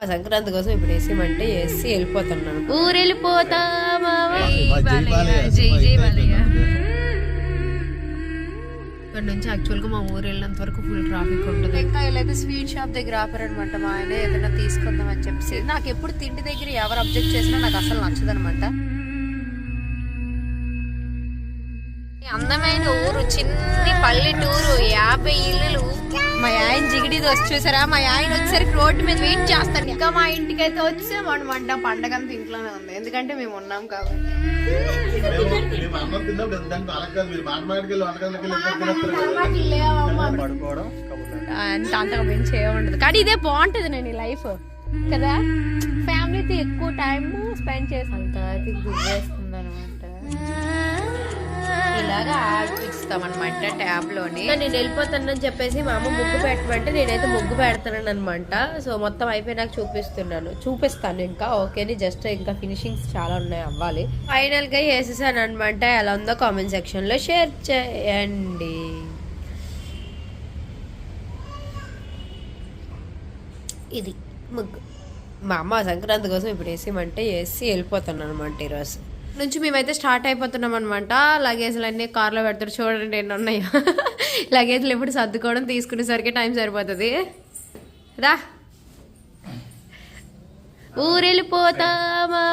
సంక్రాంతి కోసం ఇప్పుడు వేసేమంటే వేసి వెళ్ళిపోతున్నాను ఊరు వెళ్ళిపోతా జై జై బాలయ్య. ఇక్కడ నుంచి యాక్చువల్గా మా ఊరు వెళ్ళినంత వరకు ఫుల్ ట్రాఫిక్ ఉంటుంది. ఇంకా వీళ్ళైతే స్వీట్ షాప్ దగ్గర ఆపారనమాట మా ఆయన ఏదైనా తీసుకుందాం అని చెప్పేసి. నాకు ఎప్పుడు తిండి దగ్గర ఎవరు అబ్జెక్ట్ చేసినా నాకు అసలు నచ్చదనమాట అందమైన ఊరు చిన్ని పల్లెటూరు యాభై ఇల్లులు. మా ఆయన జిగిడి వచ్చి చూసారా? మా ఆయన వచ్చేసరికి రోడ్డు మీద వెయిట్ చేస్తాడు. ఇంకా మా ఇంటికి అయితే వచ్చామనమాట పండగ అంతా ఇంట్లోనే ఉంది. ఎందుకంటే మేము ఉన్నాం కాబట్టి. అంత అంతగా మేము చేయమండదు. కానీ ఇదే బాగుంటది నేను లైఫ్ కదా? ఫ్యామిలీతో ఎక్కువ టైం స్పెండ్ చేసి అంత అనమాట ఇలాగా ఇస్తాం అనమాట ట్యాబ్లోని నేను వెళ్ళిపోతానని చెప్పేసి మా అమ్మ ముగ్గు పెట్టమంటే నేనైతే ముగ్గు పెడతానని అనమాట సో మొత్తం అయిపోయినాక చూపిస్తున్నాను. చూపిస్తాను ఇంకా. ఓకేని జస్ట్ ఇంకా ఫినిషింగ్స్ చాలా ఉన్నాయి అవ్వాలి. ఫైనల్గా వేసేసాను అనమాట ఎలా ఉందో కామెంట్ సెక్షన్లో షేర్ చేయండి. ఇది ముగ్గు. మా అమ్మ సంక్రాంతి కోసం ఇప్పుడు వేసేయమంటే వేసి వెళ్ళిపోతాను అనమాట ఈరోజు. నుంచి మేమైతే స్టార్ట్ అయిపోతున్నాం అనమాట లగేజ్లు అన్నీ కార్లో పెడతారు. చూడండి ఎన్ని ఉన్నాయో లగేజ్లు ఎప్పుడు సర్దుకోవడం తీసుకునేసరికి టైం సరిపోతుంది. రా. ఊరెళ్ళిపోతామా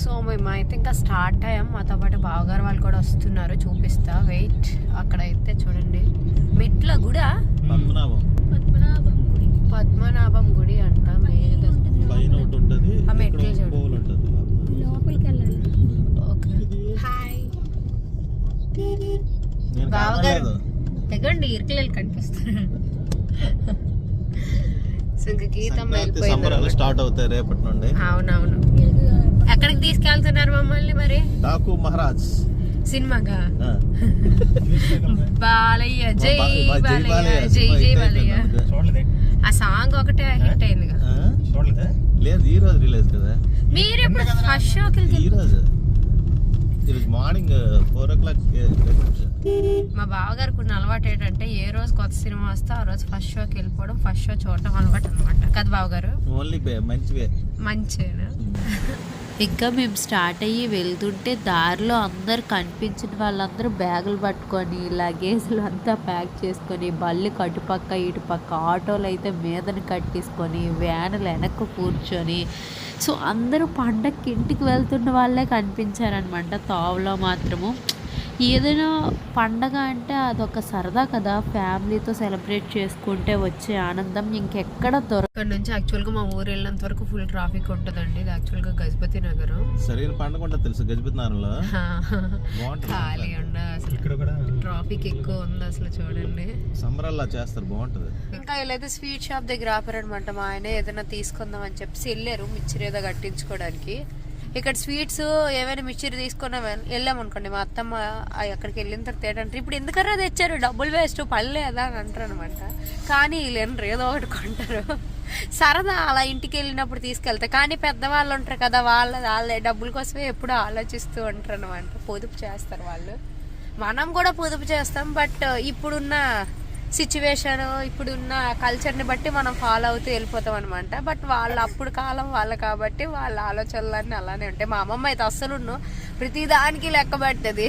సో మేము అయితే ఇంకా స్టార్ట్ అయ్యాం. మాతో పాటు బావగారు వాళ్ళు కూడా వస్తున్నారు. చూపిస్తా. వెయిట్. అక్కడైతే చూడండి. మెట్ల గుడా? పద్మనాభం. పద్మనాభం గుడి. పద్మనాభం గుడి అంట. ఆ మెట్లు ఇక్కడ చూడు. పువ్వులు ఉంటది లోపలికి వెళ్ళాలి ఓకే హాయ్ నేను బావగారు తెగండి ఇరుకలు కనిపిస్తారు సో ఇంక గీతం సంబరాలు స్టార్ట్ అవుతాయి రేపటి నుండి. అవునవును. ఎక్కడికి తీసుకెళ్తున్నారు మమ్మల్ని మరి? డాకు మహారాజ్. సినిమాగా. బాలయ్య జై బాలయ్య జై జై బాలయ్య. ఆ సాంగ్ ఒకటే హిట్ అయింది? లేదు ఈ రోజు రిలీజ్ కదా. మీరు ఎప్పుడు ఫస్ట్ షోకి ఈ రోజు. మార్నింగ్ ఫోర్ ఓ క్లాక్ మా బావగారికి ఉన్న అలవాటు ఏంటంటే ఏ రోజు కొత్త సినిమా వస్తే ఆ రోజు ఫస్ట్ షోకి వెళ్ళిపోవడం ఫస్ట్ షో చూడటం అలవాటు అనమాట కదా బావగారు? ఓన్లీ మంచివే. మంచిగా ఇంకా మేము స్టార్ట్ అయ్యి వెళ్తుంటే దారిలో అందరు కనిపించిన వాళ్ళందరూ బ్యాగులు పట్టుకొని లగేజ్లు అంతా ప్యాక్ చేసుకొని బళ్ళు అటుపక్క ఇటుపక్క ఆటోలు అయితే మీదని కట్టేసుకొని వ్యాన్లు వెనక్కు కూర్చొని. సో అందరూ పండక్కి ఇంటికి వెళ్తున్న వాళ్ళే కనిపించారనమాట తావులో మాత్రము. ఏదైనా పండగ అంటే అదొక సరదా కదా. ఫ్యామిలీతో సెలబ్రేట్ చేసుకుంటే వచ్చే ఆనందం ఇంకెక్కడ దొరక ఇక్కడ నుంచి యాక్చువల్గా మా ఊరు వెళ్ళినంత వరకు ఫుల్ ట్రాఫిక్ ఉంటుందండి. ఇది యాక్చువల్గా గజపతి నగరం. సరైన పండుగ ఉంటుంది తెలుసు గజపతి నగరంలో? ఖాళీ ఉండ అసలు. ఇక్కడ కూడా ట్రాఫిక్ ఎక్కువ ఉంది అసలు చూడండి. సంబరాల్లో చేస్తారు బాగుంటది. ఇంకా వీళ్ళైతే స్వీట్ షాప్ దగ్గర ఆపారనమాట. మా ఆయన ఏదైనా తీసుకుందాం అని చెప్పేసి వెళ్ళారు. మిక్చర్ ఏదో కట్టించుకోవడానికి. ఇక్కడ స్వీట్స్ ఏమైనా మిక్చర్ తీసుకున్నా వెళ్ళాం అనుకోండి. మా అత్తమ్మ అక్కడికి వెళ్ళిన తర్వాత ఏంటంటే ఇప్పుడు ఎందుకన్నా తెచ్చారు? డబ్బులు వేస్ట్ పడలేదా అని అంటారు అనమాట కానీ వీళ్ళు ఏదో ఒకటి కొంటారు. సరదా అలా ఇంటికి వెళ్ళినప్పుడు తీసుకెళ్తే కానీ పెద్దవాళ్ళు ఉంటారు కదా వాళ్ళ వాళ్ళే డబ్బుల కోసమే ఎప్పుడు ఆలోచిస్తూ ఉంటారు అనమాట పొదుపు చేస్తారు వాళ్ళు. మనం కూడా పొదుపు చేస్తాం బట్ ఇప్పుడున్న సిచ్యువేషన్ ఇప్పుడున్న కల్చర్ని బట్టి మనం ఫాలో అవుతూ వెళ్ళిపోతాం అనమాట బట్ వాళ్ళ అప్పుడు కాలం వాళ్ళ కాబట్టి వాళ్ళ ఆలోచనలన్నీ అలానే ఉంటాయి. మా అమ్మమ్మ అయితే అస్సలు ప్రతిదానికి లెక్క పెట్టది.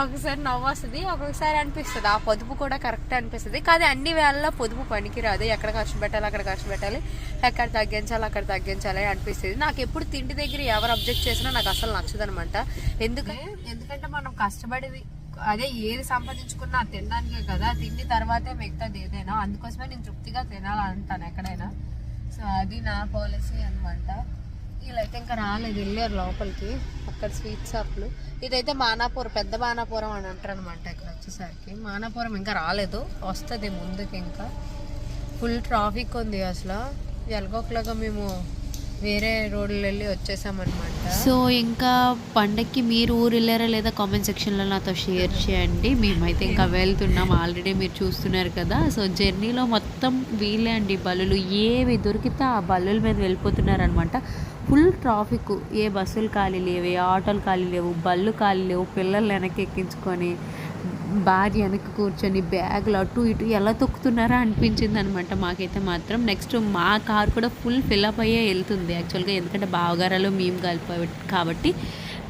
ఒకసారి నవ్వు వస్తుంది ఒక్కొక్కసారి అనిపిస్తుంది. ఆ పొదుపు కూడా కరెక్ట్ అనిపిస్తుంది. కానీ అన్ని వేళల్లో పొదుపు పనికిరాదు. ఎక్కడ ఖర్చు పెట్టాలి అక్కడ ఖర్చు పెట్టాలి. ఎక్కడ తగ్గించాలి అక్కడ తగ్గించాలి అనిపిస్తుంది. నాకు ఎప్పుడు తిండి దగ్గర ఎవరు అబ్జెక్ట్ చేసినా నాకు అసలు నచ్చదు అనమాట ఎందుకంటే ఎందుకంటే మనం కష్టపడేది అదే ఏది సంపాదించుకున్నా తినడానికే కదా తిండి తర్వాతే మిగతాది ఏదైనా. అందుకోసమే నేను తృప్తిగా తినాలంటాను ఎక్కడైనా. సో అది నా పాలసీ అనమాట వీళ్ళైతే ఇంకా రాలేదు వెళ్ళారు లోపలికి అక్కడ స్వీట్ షాప్లు. ఇదైతే మానాపురం పెద్ద మానాపురం అని అంటారు అనమాట ఇక్కడ వచ్చేసరికి. మానాపురం ఇంకా రాలేదు వస్తుంది ముందుకి ఇంకా. ఫుల్ ట్రాఫిక్ ఉంది అసలు. ఎలాగోకలాగా మేము వేరే రోడ్లు వెళ్ళి వచ్చేసామన్నమాట. సో ఇంకా పండక్కి మీరు ఊరు వెళ్ళారా లేదా కామెంట్ సెక్షన్లో నాతో షేర్ చేయండి. మేమైతే ఇంకా వెళ్తున్నాం. ఆల్రెడీ మీరు చూస్తున్నారు కదా. సో జర్నీలో మొత్తం వీలే అండి బల్లులు. ఏవి దొరికితే ఆ బల్లుల మీద వెళ్ళిపోతున్నారు అనమాట ఫుల్ ట్రాఫిక్. ఏ బస్సులు ఖాళీ లేవు ఏ ఆటోలు ఖాళీ లేవు బళ్ళు ఖాళీ లేవు పిల్లలు వెనక్కి ఎక్కించుకొని భార్య వెనక కూర్చొని బ్యాగులు అటు ఇటు ఎలా తొక్కుతున్నారా అనిపించింది అనమాట మాకైతే మాత్రం నెక్స్ట్ మా కార్ కూడా ఫుల్ ఫిల్అప్ అయ్యే వెళ్తుంది. యాక్చువల్గా ఎందుకంటే బావగారాలు మేము కలిపి కాబట్టి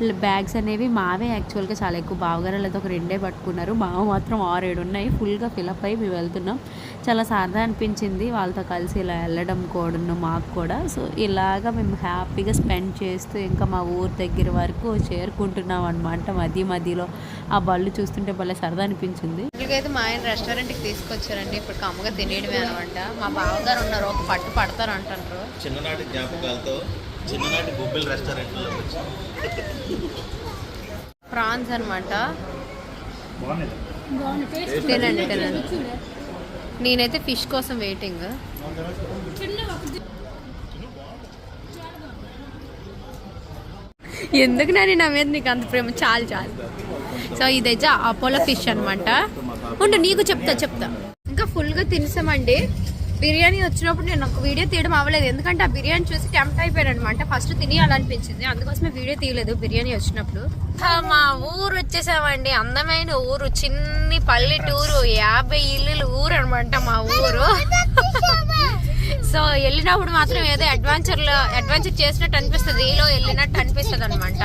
బ్యాగ్స్ అనేవి మావే యాక్చువల్గా చాలా ఎక్కువ బావగారాలు అయితే ఒక రెండే పట్టుకున్నారు. మావ మాత్రం ఆరు ఏడు ఉన్నాయి. ఫుల్గా ఫిలప్ అయ్యి మేము వెళ్తున్నాం. చాలా సరదా అనిపించింది. వాళ్ళతో కలిసి ఇలా వెళ్ళడం కూడా మాకు కూడా. సో ఇలాగా మేము హ్యాపీగా స్పెండ్ చేస్తూ ఇంకా మా ఊరు దగ్గర వరకు చేరుకుంటున్నాం అనమాట మధ్య మధ్యలో ఆ బళ్ళు చూస్తుంటే భలే సరదా అనిపించింది. అయితే మా ఆయన రెస్టారెంట్కి తీసుకొచ్చారండి. ఇప్పుడు కమ్మగా తినేయడమే అనమాట మా బావగారు ఉన్నారు. ఒక పట్టు పడతారు అంటారు చిన్ననాటి జ్ఞాపకాలతో చిన్ననాటి రెస్టారెంట్లో ప్రాన్స్ అనమాట తినండి తినండి. నేనైతే ఫిష్ కోసం వెయిటింగ్. ఎందుకు నాని నా మీద నీకు అంత ప్రేమ? చాలు చాలు. సో ఇదైతే అపోలో ఫిష్ అనమాట ఉండు నీకు చెప్తా చెప్తా. ఇంకా ఫుల్గా తినేసామండి. బిర్యానీ వచ్చినప్పుడు నేను ఒక వీడియో తీయడం అవ్వలేదు. ఎందుకంటే ఆ బిర్యానీ చూసి టెంప్ట్ అయిపోయాను అనమాట ఫస్ట్ తినేయాలనిపించింది. అందుకోసమే వీడియో తీయలేదు బిర్యానీ వచ్చినప్పుడు. మా ఊరు వచ్చేసామండి. అందమైన ఊరు. చిన్ని పల్లెటూరు యాభై ఇల్లులు ఊరు అనమాట మా ఊరు. సో వెళ్ళినప్పుడు మాత్రం ఏదో అడ్వెంచర్లో అడ్వెంచర్ చేసినట్టు అనిపిస్తుంది. ఈలో వెళ్ళినట్టు అనిపిస్తుంది అనమాట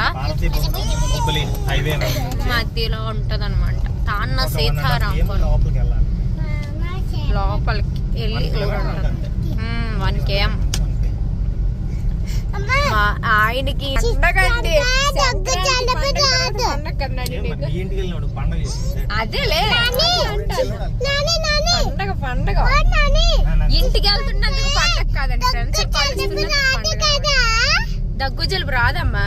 మధ్యలో ఉంటది అనమాట తాన్న వెళ్ళాలి? లోపలికి. వెళ్ళి వన్ కేఎం ఆయనకి అదేలే. పండగ పండగ ఇంటికి వెళ్తున్నందుకు పండగ కాదండి ఫ్రెండ్స్ కలుస్తున్నందుకు పండగ దగ్గు జలుబు రాదమ్మా.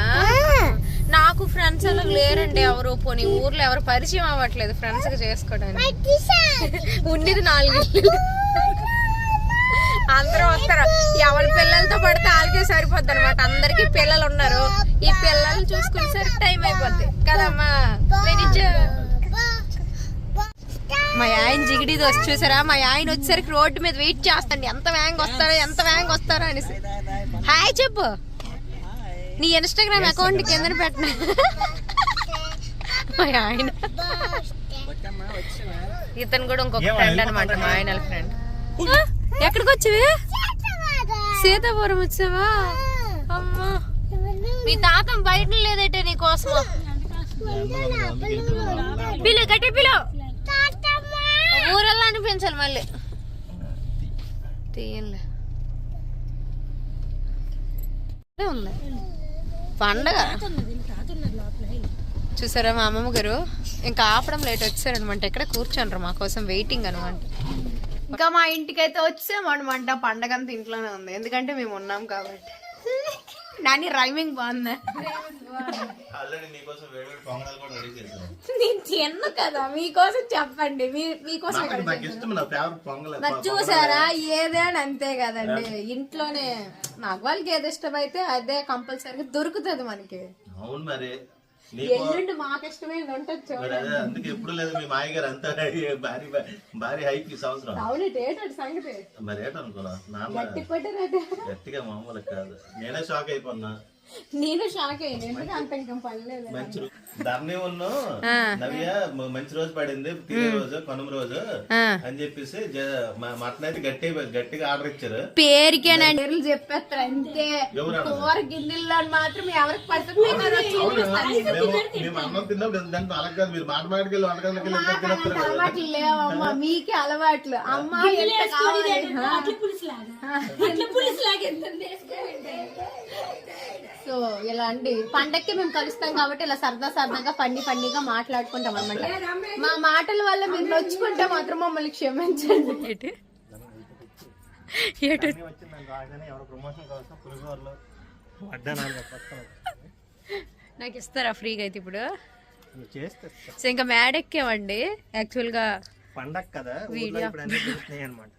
నాకు ఫ్రెండ్స్ అలా లేరండి ఎవరు పోనీ ఊర్లో ఎవరు పరిచయం అవ్వట్లేదు ఫ్రెండ్స్ చేసుకోవడానికి. ఉన్నది నాలుగు. అందరూ వస్తారు. ఎవరి పిల్లలతో పడితే వాళ్ళకే సరిపోద్ది అనమాట అందరికి పిల్లలు ఉన్నారు. ఈ పిల్లల్ని చూసుకునేసరికి టైం అయిపోద్ది. కదమ్మా? మా ఆయన జిగిడి వచ్చి చూసారా? మా ఆయన వచ్చేసరికి రోడ్డు మీద వెయిట్ చేస్తాండి. ఎంత వేగంగా వస్తారో ఎంత వేగంగా వస్తారో అనేసి. హాయ్ చెప్పు. నీ ఇన్స్టాగ్రామ్ అకౌంట్ కింద పెట్టిన? మా ఆయన. ఇతను కూడా ఇంకొక ఫ్రెండ్ అనమాట మా ఆయన ఫ్రెండ్ ఎక్కడికి వచ్చేవి సీతాపురం వచ్చావా? అమ్మా. మీ తాతం బయట లేదటే నీ కోసం పిలు గట్టి పిలు. ఊరల్లా అనిపించాలి మళ్ళీ. తీయంలే ఉంది. పండగ. చూసారా మా అమ్మమ్మ గారు? ఇంకా ఆపడం లేట్ వచ్చారనమాట. ఇక్కడ కూర్చోండ్రు మా కోసం వెయిటింగ్ అనమాట ఇంకా మా ఇంటికి అయితే వచ్చామన్నమాట పండగ అంతా ఇంట్లోనే ఉంది. ఎందుకంటే మేము ఉన్నాం కాబట్టి. నాని రైమింగ్ బాగుందా? నేను తిన్ను కదా మీకోసం చెప్పండి. మీకోసం నాకు నాకు ఇష్టం నా ఫేవరెట్ పొంగల్ మరి చూసారా? ఏదేని అంతే కదండి. ఇంట్లోనే నాకు వాళ్ళకి ఏది ఇష్టమైతే అదే కంపల్సరీగా దొరుకుతుంది మనకి. అవును మరి. ఎల్లుండి అందుకే ఎప్పుడు లేదు మీ మాయ గారు అంతా భారీ భారీ హైప్ ఈ సంవత్సరం. అవును ఏటాడు సంగతి. మరి ఏంటనుకున్నా నాన్న గట్టిగా మామూలు కాదు. నేనే షాక్ అయిపోన్నా నేను షాక్ అయ్యాను. అంత ఇంకా మంచి ఉన్ను నవ్య రోజు పడింది తినే రోజు కనుమ రోజు అని చెప్పేసి జ- మ- మటన్ అయితే గట్టి గట్టిగా ఆర్డర్ ఇచ్చారు. పేరుకేనండి పేర్లు చెప్పేస్తారు అంతే? కూర గిన్నెల్లో మాత్రం ఎవరికి పడుతుంది. మేము అన్నం అలా కాదు. మీరు మాట మాటకి వెళ్ళి వంటకాలకి వెళ్ళి ఇద్దరు తినేస్తారు కదా. అలవాట్లు లేవమ్మా. మీకే అలవాట్లు. అమ్మ ఎంత సో ఇలాంటి పండక్కి మేము కలుస్తాం కాబట్టి ఇలా సరదా సరదాగా ఫన్నీ ఫన్నీగా మాట్లాడుకుంటాం అనమాట మా మాటల వల్ల మీరు నొచ్చుకుంటే మాత్రం మమ్మల్ని క్షమించండి. నాకు ఇస్తారా ఫ్రీగా అయితే ఇప్పుడు? సో ఇంకా ఎక్కామండి యాక్చువల్గా పండగ కదా దొరుకుతున్నాయి అనమాట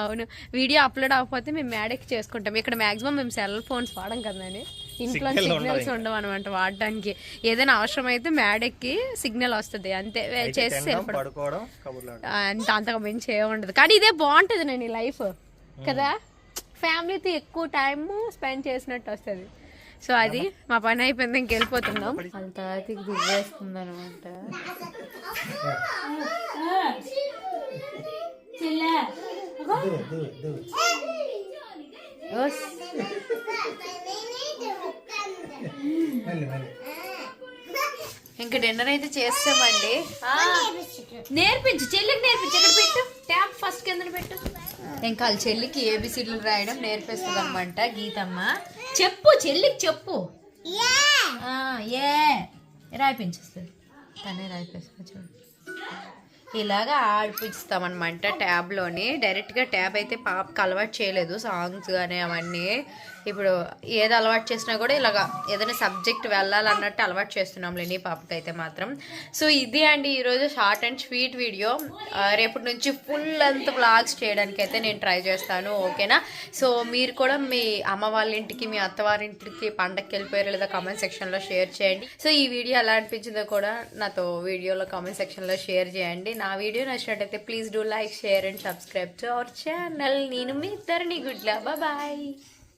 అవును. వీడియో అప్లోడ్ అవ్వకపోతే మేము మేడకి చేసుకుంటాం. ఇక్కడ మాక్సిమం మేము సెల్ ఫోన్స్ వాడం కదండి ఇంట్లో సిగ్నల్స్ ఉండవు అనమాట వాడడానికి. ఏదైనా అవసరం అయితే మేడకి సిగ్నల్ వస్తుంది. అంతే వే- చేసి తినడం వెళ్ళిపోవడం. పడుకోవడం కబుర్లు ఆడడం. అంత అంతగా మించి ఏముండదు కానీ ఇదే బాగుంటుంది నేను ఈ లైఫ్ కదా? ఫ్యామిలీతో ఎక్కువ టైం స్పెండ్ చేసినట్టు వస్తుంది. సో అది మా పని అయిపోయింది ఇంకెళ్ళిపోతున్నాం తాతకి దిగేస్తుంది అనమాట ఇంకా డిన్నర్ అయితే చేస్తామండి. నేర్పించు చెల్లికి నేర్పించు. ఎక్కడ పెట్టు. ట్యాప్ ఫస్ట్ కింద పెట్టు. ఇంకా వాళ్ళ చెల్లికి ఏబిసిడ్లు రాయడం నేర్పిస్తుంది అనమాట గీతమ్మ. చెప్పు చెల్లికి చెప్పు. ఆ, ఏ రాయిపించేస్తుంది. తనే రాయిపిస్తుంది చూడు. ఇలాగా ఆడిపిస్తామన్నమాట ట్యాబ్లోని డైరెక్ట్గా ట్యాబ్ అయితే పాపకి అలవాటు చేయలేదు. సాంగ్స్ కానీ అవన్నీ ఇప్పుడు ఏది అలవాటు చేసినా కూడా ఇలాగ ఏదైనా సబ్జెక్ట్ వెళ్ళాలన్నట్టు అలవాటు చేస్తున్నాం లేని పాపకి అయితే మాత్రం. సో ఇది అండి ఈరోజు షార్ట్ అండ్ స్వీట్ వీడియో. రేపటి నుంచి ఫుల్ లెంత్ బ్లాగ్స్ చేయడానికి అయితే నేను ట్రై చేస్తాను ఓకేనా? సో మీరు కూడా మీ అమ్మ వాళ్ళ ఇంటికి మీ అత్తవారింటికి పండగకి వెళ్ళిపోయారు లేదా కామెంట్ సెక్షన్లో షేర్ చేయండి. సో ఈ వీడియో ఎలా అనిపించిందో కూడా నాతో వీడియోలో కామెంట్ సెక్షన్లో షేర్ చేయండి. నా వీడియో నచ్చినట్టయితే please do like share and subscribe to our channel నేను మీ ఇద్దరిని గుడ్లా. బాయ్